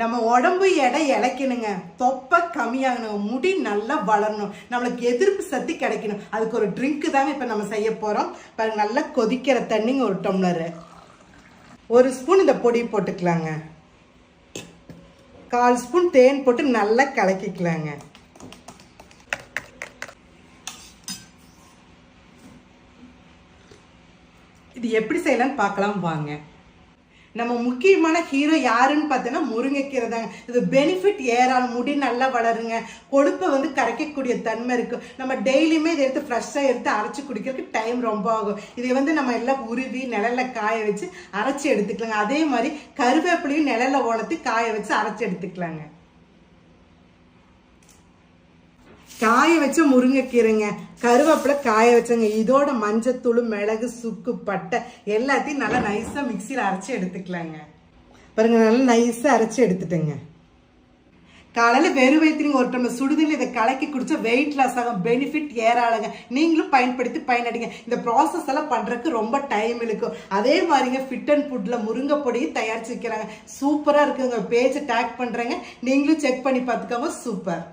நம்ம உடம்பு எடை இழைக்கணுங்க. தொப்பை கம்மியாகணும். முடி நல்லா வளரணும். நம்மளுக்கு எதிர்ப்பு சக்தி கிடைக்கணும். அதுக்கு ஒரு ட்ரிங்க்கு தாங்க இப்போ நம்ம செய்ய போகிறோம் பாருங்க நல்லா கொதிக்கிற தண்ணிங்க ஒரு டம்ளரு. ஒரு ஸ்பூன் இந்த பொடி போட்டுக்கலாங்க. கால் ஸ்பூன் தேன் போட்டு நல்லா கலக்கிக்கலாங்க. இது எப்படி செய்யலாம்னு பார்க்கலாம் வாங்க. நம்ம முக்கியமான ஹீரோ யாருன்னு பார்த்தோன்னா முருங்கைக்கீரை தாங்க. இது பெனிஃபிட் ஏறால் முடி நல்லா வளருங்க. கொழுப்பை வந்து கரைக்கக்கூடிய தன்மை இருக்கும் நம்ம டெய்லியுமே இதை எடுத்து ஃப்ரெஷ்ஷாக எடுத்து அரைச்சி குடிக்கிறதுக்கு டைம் ரொம்ப ஆகும். இதை வந்து நம்ம எல்லாம் உருவி நிழலில் காய வச்சு அரைச்சி எடுத்துக்கலாங்க. அதே மாதிரி கருவேப்பிலையும் நிழலில் உலர்த்தி காய வச்சு அரைச்சி எடுத்துக்கலாங்க. காய வச்ச முருங்கைக்கீரைங்க கருவேப்பிலை காய வச்சங்க இதோட மஞ்சத்தூள் மிளகு சுக்கு பட்டை எல்லாத்தையும் நல்லா நைஸாக மிக்சியில் அரைச்சி எடுத்துக்கலாங்க. பாருங்க நல்லா நைஸாக அரைச்சி எடுத்துட்டேங்க. காலையில் வெறும் வயிற்றுங்க ஒரு டம்ளர் சுடுதல் இதை கலக்கி குடிச்சா வெயிட் லாஸ் ஆகும். பெனிஃபிட் ஏறாளுங்க நீங்களும் பயன்படுத்தி பயனடைங்க. இந்த ப்ராசஸ் எல்லாம் பண்ணுறதுக்கு ரொம்ப டைம் இழுக்கும். அதே மாதிரிங்க ஃபிட் அண்ட் ஃபுட்டில் முருங்கை பொடியும் தயாரிச்சு வைக்கிறாங்க. சூப்பராக இருக்குங்க. பேஜை டேக் பண்ணுறேங்க நீங்களும் செக் பண்ணி பார்த்துக்கோங்க. சூப்பர்